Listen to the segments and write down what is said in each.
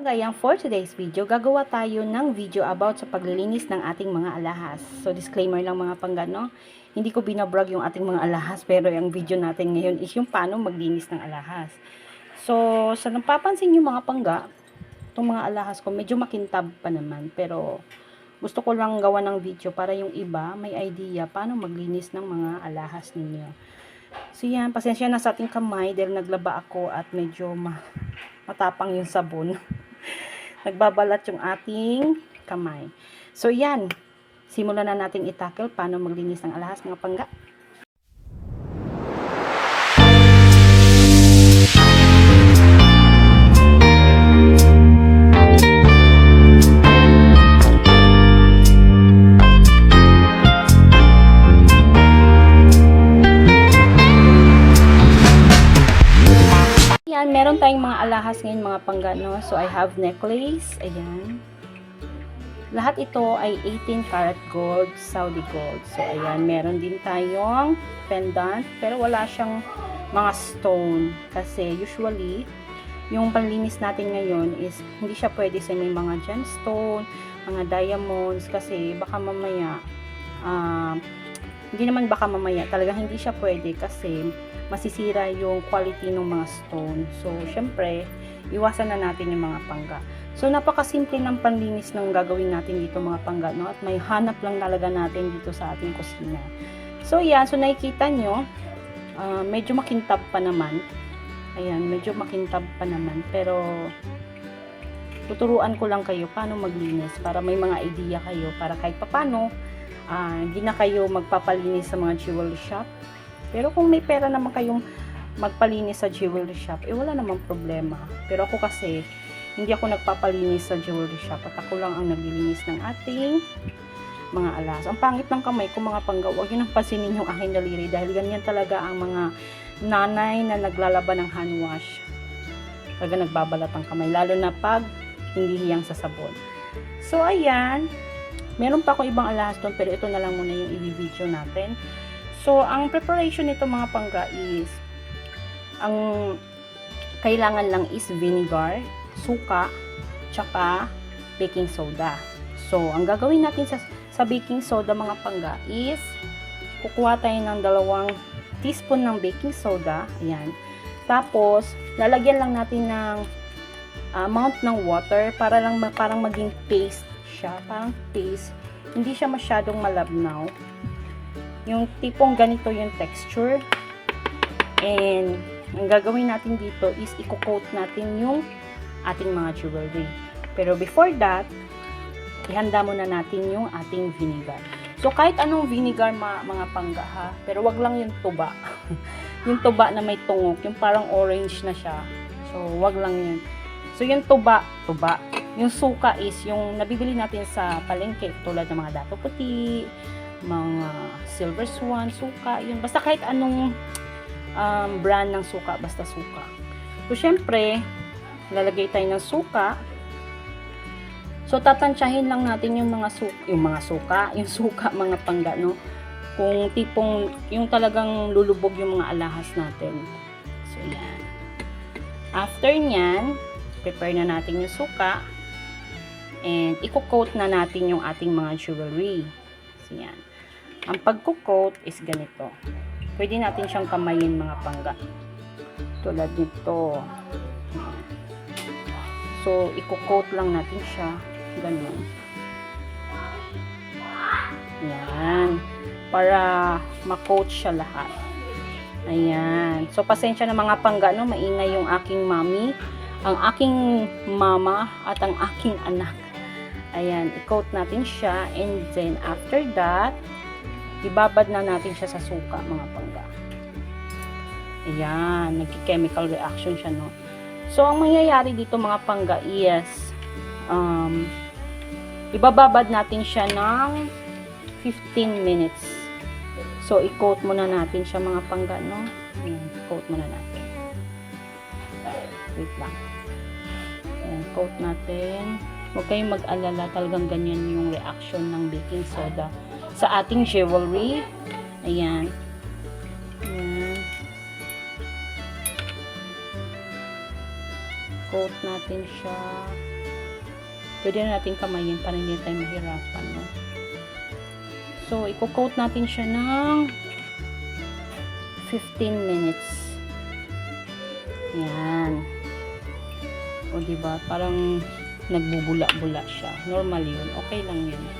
Kagayang for today's video, gagawa tayo ng video about sa paglilinis ng ating mga alahas. So disclaimer lang mga panggano, hindi ko binabrag yung ating mga alahas, pero yung video natin ngayon is yung paano maglinis ng alahas. So sa napapansin yung mga pangga, itong mga alahas ko medyo makintab pa naman, pero gusto ko lang gawa ng video para yung iba may idea paano maglinis ng mga alahas ninyo. So yan, pasensya na sa ating kamay dahil naglaba ako at medyo ma matapang yung sabon. Nagbabalat yung ating kamay. So yan, simulan na natin itakil paano maglinis ng alahas mga pangga. Tayong mga alahas ngayon mga pangga, no? So, I have necklace. Ayan. Lahat ito ay 18 karat gold, Saudi gold. So, ayan, meron din tayong pendant, pero wala siyang mga stone. Kasi, usually, yung panlinis natin ngayon is, hindi siya pwede sa may mga gemstone, mga diamonds, kasi baka mamaya, ah, hindi naman baka mamaya, talaga hindi siya pwede kasi masisira yung quality ng mga stone. So, syempre, iwasan na natin yung mga pangga. So, napakasimple ng panlinis ng gagawin natin dito mga pangga, no? At may hanap lang talaga natin dito sa ating kusina. So, yan. So, nakikita nyo, ah, medyo makintab pa naman. Ayan, medyo makintab pa naman. Pero, tuturuan ko lang kayo paano maglinis para may mga idea kayo para kahit papano, ah, hindi na kayo magpapalinis sa mga jewelry shop pero kung may pera naman kayong magpalinis sa jewelry shop, eh wala namang problema. Pero ako kasi, hindi ako nagpapalinis sa jewelry shop at ako lang ang naglilinis ng ating mga alas. Ang pangit ng kamay ko mga pangga, huwag yun ang pansinin yung aking daliri dahil ganyan talaga ang mga nanay na naglalaban ng hand wash. Talaga nagbabalat ang kamay, lalo na pag hindi hiyang sa sabon. So, ayan. Meron pa ako ibang alahas doon, pero ito na lang muna yung i-video natin. So, ang preparation nito mga pangga is, ang kailangan lang is vinegar, suka, tsaka baking soda. So, ang gagawin natin sa, sa baking soda mga pangga is, kukuha tayo ng dalawang teaspoon ng baking soda. Ayan. Tapos, lalagyan lang natin ng amount ng water para lang parang maging paste siya. Parang paste. Hindi siya masyadong malabnaw. Yung tipong ganito yung texture. And, ang gagawin natin dito is i-coat natin yung ating mga jewelry. Pero before that, ihanda muna natin yung ating vinegar. So, kahit anong vinegar ma- mga pangga ha, pero wag lang yung tuba. yung tuba na may tungok, yung parang orange na siya. So, wag lang yun. So, yung tuba, tuba. Yung suka is yung nabibili natin sa palengke tulad ng mga dato puti, mga silver swan, suka, yun. Basta kahit anong um, brand ng suka, basta suka. So, syempre, lalagay tayo ng suka. So, tatansyahin lang natin yung mga suka, yung mga suka, yung suka, mga pangga, no? Kung tipong, yung talagang lulubog yung mga alahas natin. So, yan. After nyan, prepare na natin yung suka. And, i-coat na natin yung ating mga jewelry. So, yan. Ang pagko-coat is ganito. Pwede natin siyang kamayin mga pangga. Tulad nito. So, i-coat lang natin siya. Ganun. Yan. Para ma-coat siya lahat. Ayan. So, pasensya na mga pangga, no? Maingay yung aking mami, ang aking mama, at ang aking anak. Ayan. I-coat natin siya. And then, after that, ibabad na natin siya sa suka, mga pangga. Ayan, nagki-chemical reaction siya, no? So, ang mangyayari dito, mga pangga, is, um, ibababad natin siya ng 15 minutes. So, i-coat muna natin siya, mga pangga, no? Ayan, coat muna natin. Wait lang. Ayan, coat natin. Huwag kayong mag-alala, talagang ganyan yung reaction ng baking soda sa ating jewelry. Ayan. Ayan. Coat natin siya. pwede na natin kamayin para hindi tayo mahirapan. No? So, i-coat natin siya ng 15 minutes. Yan. O, diba? Parang nagbubula-bula siya. Normal yun. Okay lang yun.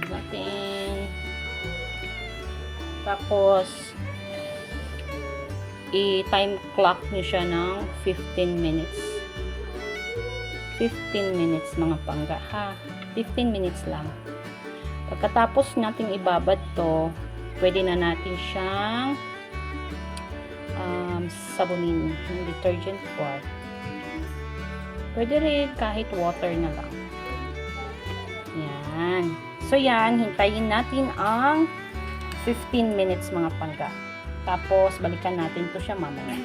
Babad natin. Tapos, i-time clock nyo siya ng 15 minutes. 15 minutes mga pangga ha. 15 minutes lang. Pagkatapos nating ibabad to, pwede na natin siyang um, sabunin ng detergent part. Pwede rin kahit water na lang. Yan. So yan, hintayin natin ang 15 minutes mga pangga. Tapos, balikan natin to siya mamaya.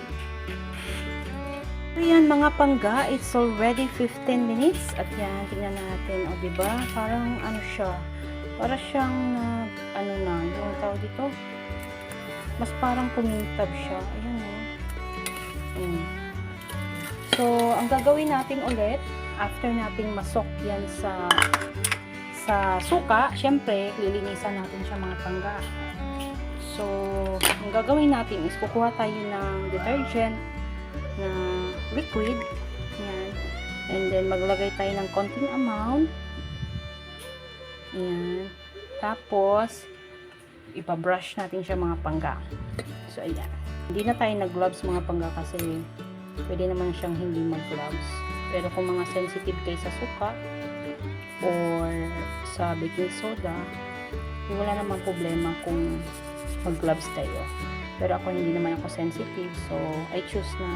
So yan mga pangga, it's already 15 minutes. At yan, tingnan natin. O, diba? Parang ano siya. Para siyang, uh, ano na, yung tawag dito. Mas parang kumintab siya. Ayan o. Mm. So, ang gagawin natin ulit, after nating masok yan sa sa suka, syempre, lilinisan natin siya mga pangga. So, ang gagawin natin is kukuha tayo ng detergent na liquid. Yan. And then, maglagay tayo ng konting amount. Yan. Tapos, ipabrush natin siya mga pangga. So, ayan. Hindi na tayo nag-gloves mga pangga kasi pwede naman siyang hindi mag-gloves. Pero kung mga sensitive kayo sa suka or sa baking soda, wala namang problema kung mag-gloves kayo. Pero ako hindi naman ako sensitive, so I choose na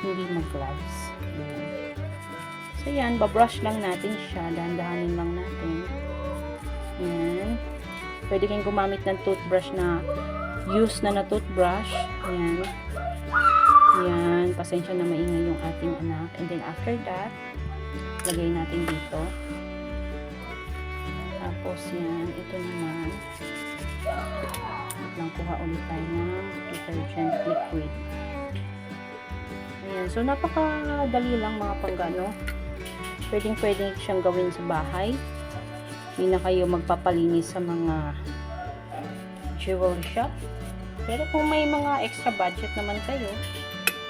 hindi mag-gloves. So yan, babrush lang natin siya, dahan-dahanin lang natin. Yan. Pwede kayong gumamit ng toothbrush na use na na toothbrush. Yan. Yan, pasensya na maingay yung ating anak. And then after that, lagay natin dito. Tapos yan, ito naman. Wait lang kuha ulit tayo ng detergent liquid. Ayan, so napakadali lang mga panggano. Pwedeng pwedeng siyang gawin sa bahay. Hindi na kayo magpapalinis sa mga jewelry shop. Pero kung may mga extra budget naman kayo,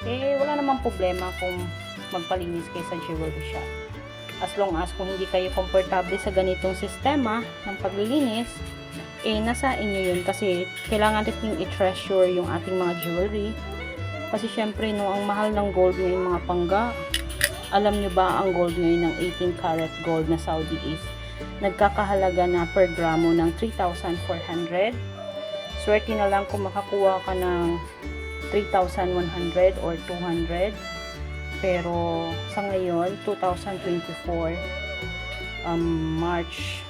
eh wala namang problema kung magpalinis kayo sa jewelry shop. As long as kung hindi kayo komportable sa ganitong sistema ng paglilinis, eh nasa inyo yun kasi kailangan natin i-treasure yung ating mga jewelry. Kasi syempre no, ang mahal ng gold ngayon mga pangga. Alam nyo ba ang gold ngayon ng 18 karat gold na Saudi is nagkakahalaga na per gramo ng 3,400. Swerte na lang kung makakuha ka ng 3,100 or 200. Pero sa ngayon, 2024, um, March,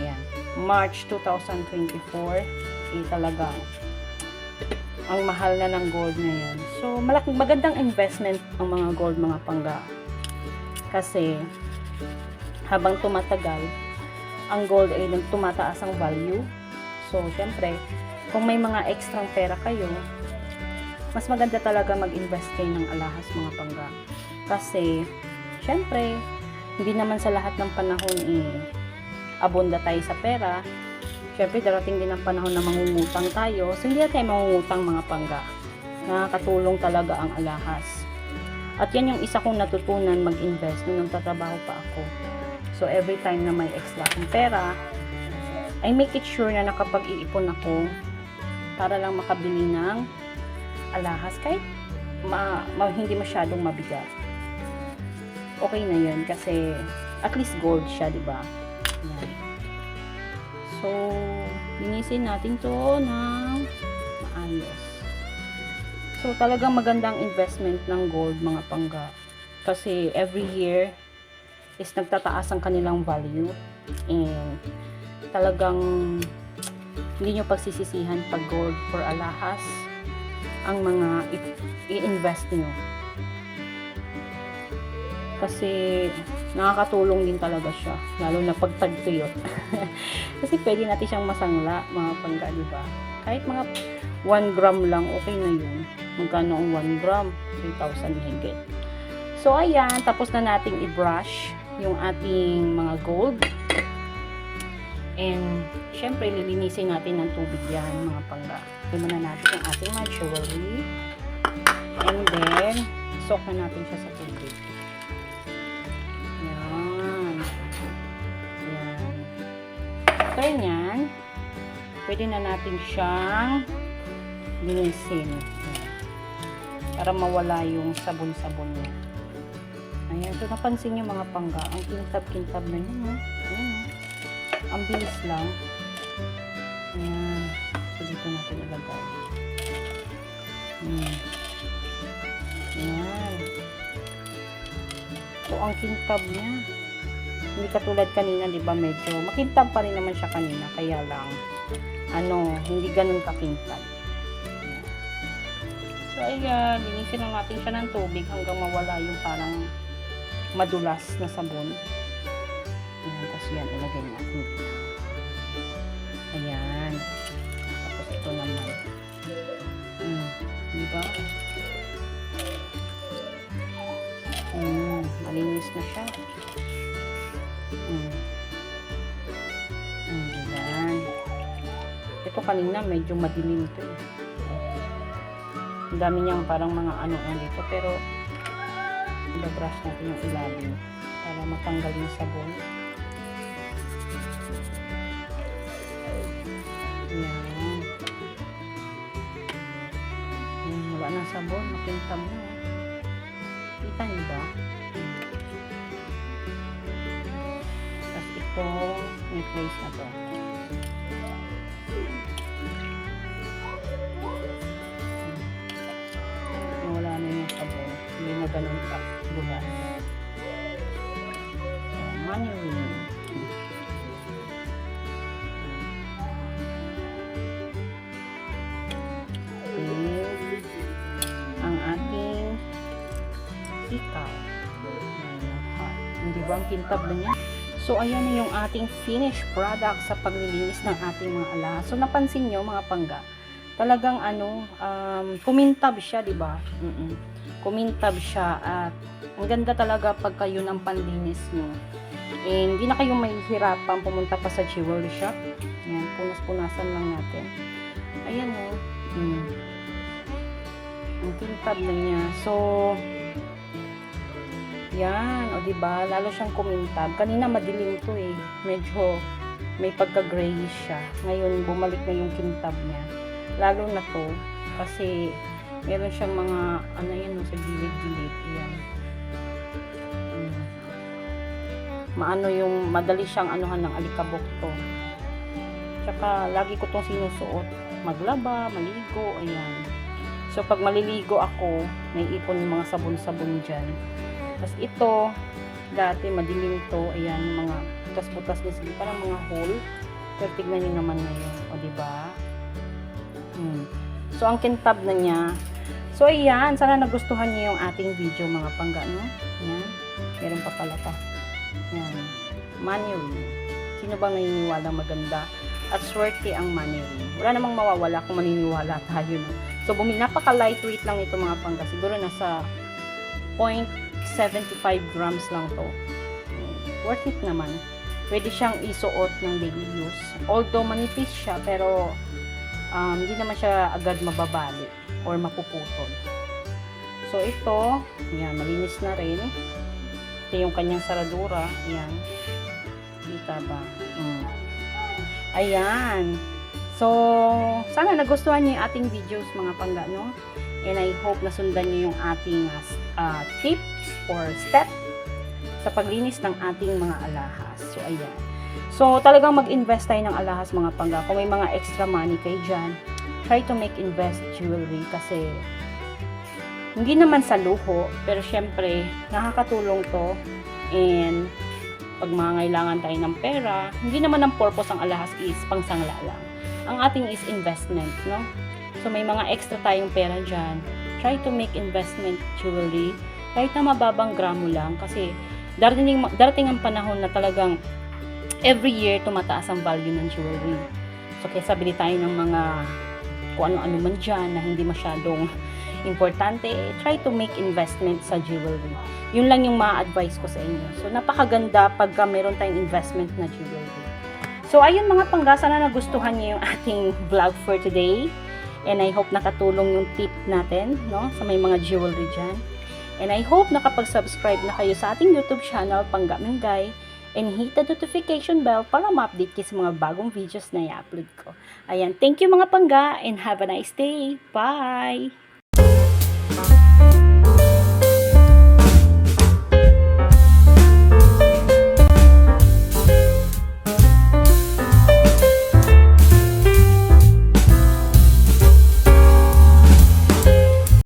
ayan, March 2024, eh talaga, ang mahal na ng gold ngayon. So, malaking magandang investment ang mga gold mga pangga. Kasi, habang tumatagal, ang gold ay tumataas ang value. So, syempre, kung may mga extrang pera kayo, mas maganda talaga mag-invest kayo ng alahas mga pangga. Kasi, syempre, hindi naman sa lahat ng panahon eh, abunda tayo sa pera. Syempre, darating din ang panahon na mangungutang tayo. So, hindi na tayo mangungutang mga pangga. Nakakatulong talaga ang alahas. At yan yung isa kong natutunan mag-invest nung nagtatrabaho pa ako. So, every time na may extra akong pera, I make it sure na nakapag-iipon ako para lang makabili ng alahas kahit ma, ma, hindi masyadong mabigat. Okay na yun kasi at least gold siya, di ba? So, linisin natin to ng maayos. So, talagang magandang investment ng gold, mga pangga. Kasi every year is nagtataas ang kanilang value. And talagang hindi nyo pagsisisihan pag gold for alahas ang mga i-invest nyo. Kasi nakakatulong din talaga siya. Lalo na pag tagtuyot. Kasi pwede natin siyang masangla, mga pangga, di ba? Kahit mga 1 gram lang, okay na yun. Magkano ang 1 gram? 3,000 higit. So, ayan. Tapos na nating i-brush yung ating mga gold. And, syempre, lilinisin natin ng tubig yan, mga pangga. Lima na natin yung ating jewelry. And then, soak na natin siya sa tubig. Yan. Yan. So, yan. Pwede na natin siyang linisin. Para mawala yung sabon-sabon niya. Ayan. So, napansin niyo mga pangga. Ang kintab-kintab na niya. No? Ang bilis lang. Ayan. So, dito natin ilagay. Ayan. Ayan. So, ang kintab niya. Hindi katulad kanina, di ba, medyo makintab pa rin naman siya kanina. Kaya lang, ano, hindi ganun kakintab. So, ayan, linisin lang natin siya ng tubig hanggang mawala yung parang madulas na sabon. Ayan, tapos yan, ilagay natin. Ayan. Tapos ito naman. Hmm, di ba? Hmm, malinis na siya. Hmm. Hmm, yan. Ito kanina medyo madilim to eh. Ang dami niyang parang mga ano ano dito pero i-brush natin yung ilalim para matanggal yung sabon. Na. oh. Kita niyo ba? Tapos ito, necklace na to. Hmm. Nawala na yung sabon. Hindi na ganun ka bulas. So, money ikaw. Hindi ba ang kintab na niya? So, ayan na yung ating finished product sa paglilinis ng ating mga alahas. So, napansin nyo mga pangga, talagang ano, um, kumintab siya, di ba? Mm-mm. Kumintab siya at ang ganda talaga pag kayo ng panlinis nyo. And hindi na kayo mahihirapan pumunta pa sa jewelry shop. Ayan, punas-punasan lang natin. Ayan o. Mm. Ang kintab na niya. So, yan, o di ba? Lalo siyang kumintab. Kanina madilim to eh. Medyo may pagka-grayish siya. Ngayon bumalik na yung kintab niya. Lalo na to kasi meron siyang mga ano yan sa gilid-gilid. Yan. Mm. Maano yung madali siyang anuhan ng alikabok to. Tsaka lagi ko tong sinusuot. Maglaba, maligo, ayan. So pag maliligo ako, may ipon yung mga sabon-sabon dyan. Tapos ito, dati madilim to, ayan, yung mga butas-butas niya sige, parang mga hole. Pero tignan niyo naman ngayon, o di ba? Hmm. So ang kintab na niya. So ayan, sana nagustuhan niyo yung ating video mga pangga, no? Ayan, meron pa pala pa. Ayan, ring. Sino ba naniniwala maganda? At swerte ang ring. Wala namang mawawala kung maniniwala tayo, no? So bumili, napaka lightweight lang ito mga pangga. Siguro nasa 0.75 grams lang to. Worth it naman. Pwede siyang isuot ng daily use. Although manipis siya, pero um, hindi naman siya agad mababali or mapuputol. So ito, yan, malinis na rin. Ito yung kanyang saradura. Yan. Kita ba? Mm. Ayan. So, sana nagustuhan niyo yung ating videos mga pangga, no? And I hope na sundan niyo yung ating uh, tips or step sa paglinis ng ating mga alahas. So, ayan. So, talagang mag-invest tayo ng alahas mga pangga. Kung may mga extra money kayo dyan, try to make invest jewelry kasi hindi naman sa luho, pero syempre, nakakatulong to and pag mangailangan tayo ng pera, hindi naman ang purpose ang alahas is pangsangla lang. Ang ating is investment, no? So, may mga extra tayong pera dyan. Try to make investment jewelry kahit na mababang gramo lang kasi darating, darating ang panahon na talagang every year tumataas ang value ng jewelry. So, kaya sabili tayo ng mga kung ano-ano man dyan na hindi masyadong importante, try to make investment sa jewelry. Yun lang yung ma-advise ko sa inyo. So, napakaganda pagka meron tayong investment na jewelry. So, ayun mga pangga, sana nagustuhan niyo yung ating vlog for today. And I hope nakatulong yung tip natin, no, sa may mga jewelry dyan. And I hope nakapag-subscribe na kayo sa ating YouTube channel, Pangga Menggay, and hit the notification bell para ma-update kayo sa mga bagong videos na i-upload ko. Ayan, thank you mga pangga, and have a nice day. Bye!